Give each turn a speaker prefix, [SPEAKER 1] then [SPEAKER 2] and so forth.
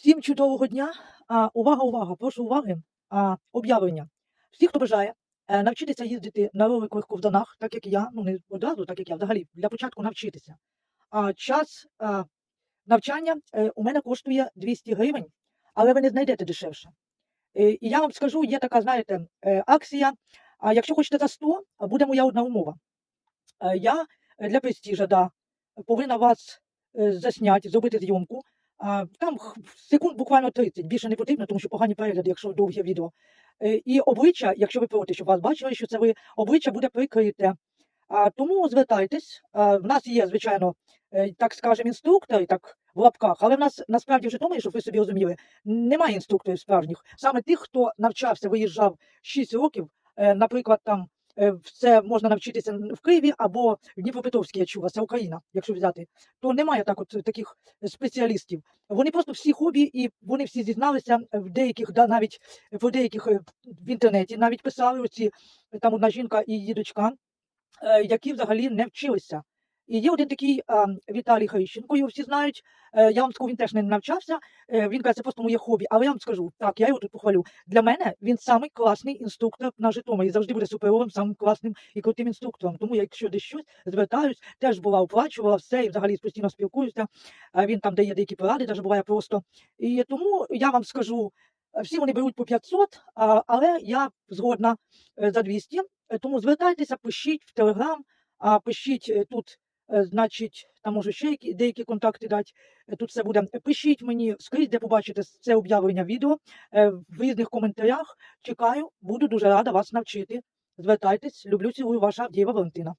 [SPEAKER 1] Всім чудового дня. А, увага, увага, прошу уваги. Об'явлення. Всі, хто бажає е, навчитися їздити на роликових ковзанах, так як я, ну не одразу, так як я взагалі для початку навчитися. А час а, навчання е, у мене коштує 200 гривень, але ви не знайдете дешевше. Е, і я вам скажу, є така, знаєте, е, акція. А якщо хочете за 100, а буде моя одна умова. Е, Я е, для престижа, да, повинна вас е, засняти, зробити зйомку. Там секунд буквально 30, більше не потрібно, тому що погані перегляди, якщо довге відео. Е, І обличчя, якщо ви проти, щоб вас бачили, що це ви, обличчя буде прикрите. Тому звертайтесь. В нас є, звичайно, е, так скажемо, інструктор, так в лапках, але в нас насправді в Житомирі, щоб ви собі розуміли, немає інструкторів справжніх. Саме тих, хто навчався, виїжджав 6 років, е, наприклад, там е, в- це можна навчитися в Києві або в Дніпропетровській, я чула, це Україна, якщо взяти, то немає так от таких спеціалістів. Вони просто всі хобі, і вони всі зізналися в деяких, да, навіть в деяких е, в інтернеті навіть писали оці е, там одна жінка і її дочка, е, які взагалі не вчилися. І є один такий а, Віталій Харіщенко, його всі знають. Е, Я вам скажу, він теж не навчався. Е, Він каже, це просто моє хобі. Але я вам скажу, так, я його тут похвалю. Для мене він самий класний інструктор на Житомирі. Завжди буде суперовим, самим класним і крутим інструктором. Тому я, якщо десь щось звертаюсь, теж була оплачувала все і взагалі постійно спілкуюся. А Він там дає деякі поради, навіть буває просто. І тому я вам скажу, е, всі вони беруть по 500, а, але я згодна е, за 200. Е, Тому звертайтеся, пишіть в Телеграм, пишіть е, тут, е, значить, там можу ще які, деякі контакти дати. Е, Тут все буде. Е, Пишіть мені скрізь, де побачите це об'явлення відео е, в різних коментарях. Чекаю, буду дуже рада вас навчити. Звертайтесь, люблю цілую ваша Авдієва Валентина.